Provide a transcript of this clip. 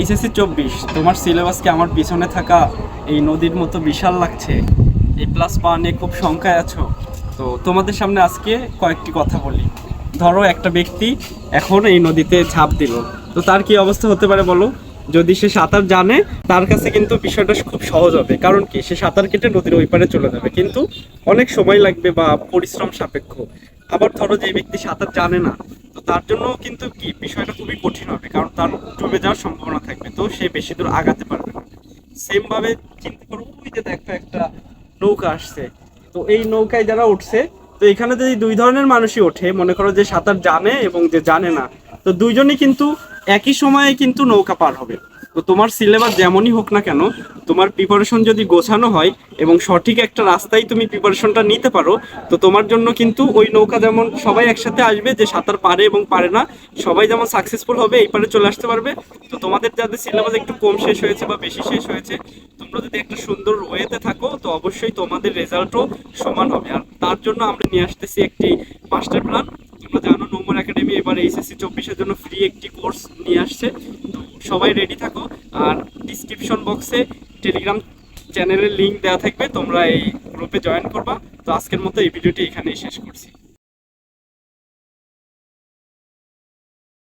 HSC চব্বিশ, তোমার সিলেবাসকে আমার পিছনে থাকা এই নদীর মতো বিশাল লাগছে? এই প্লাস পা নিয়ে খুব শঙ্কায় আছো? তো তোমাদের সামনে আজকে কয়েকটি কথা বলি। ধরো একটা ব্যক্তি এখন এই নদীতে ঝাঁপ দিল। তো তার কি অবস্থা হতে পারে বলো? যদি সে সাঁতার জানে, তার কাছে কিন্তু বিষয়টা খুব সহজ হবে। কারণ কি? সে সাঁতার কেটে নদীর ওই পারে চলে যাবে। কিন্তু অনেক সময় লাগবে বা পরিশ্রম সাপেক্ষ। আবার ধরো যে ব্যক্তি সাঁতার জানে না তার জন্য কিন্তু কি, বিষয়টা খুবই কঠিন হবে, কারণ তার ডুবে যাওয়ার সম্ভাবনা থাকবে, তো সে বেশি দূর আগাতে পারবে না। সেম ভাবে চিন্তা করো, ওই যে দেখো একটা নৌকা আসছে, তো এই নৌকায় যারা উঠছে, তো এখানে যদি দুই ধরনের মানুষই ওঠে, মনে করো যে সাঁতার জানে এবং যে জানে না, তো দুইজনই কিন্তু একই সময়ে কিন্তু নৌকা পার হবে। তো তোমার সিলেবাস যেমনই হোক না কেন, তোমার প্রিপারেশন যদি গোছানো হয় এবং সঠিক একটা রাস্তায় তুমি প্রিপারেশনটা নিতে পারো, তো তোমার জন্য কিন্তু ওই নৌকা যেমন সবাই একসাথে আসবে যে সাঁতার পারে এবং পারে না, সবাই যেমন সাকসেসফুল হবে, এই পারে চলে আসতে পারবে। তো তোমাদের যাদের সিলেবাস একটু কম শেষ হয়েছে বা বেশি শেষ হয়েছে, তোমরা যদি একটা সুন্দর ওয়েতে থাকো, তো অবশ্যই তোমাদের রেজাল্টও সমান হবে। আর তার জন্য আমরা নিয়ে আসতেছি একটি মাস্টার প্ল্যান এবার এইচএসসি চব্বিশের জন্য ফ্রি একটি কোর্স নিয়ে আসছে। তো সবাই রেডি থাকো। আর ডিসক্রিপশন বক্সে টেলিগ্রাম চ্যানেলের লিঙ্ক দেওয়া থাকবে। তোমরা এই গ্রুপে জয়েন করবা। তো আজকের মতো এই ভিডিওটি এখানেই শেষ করছি।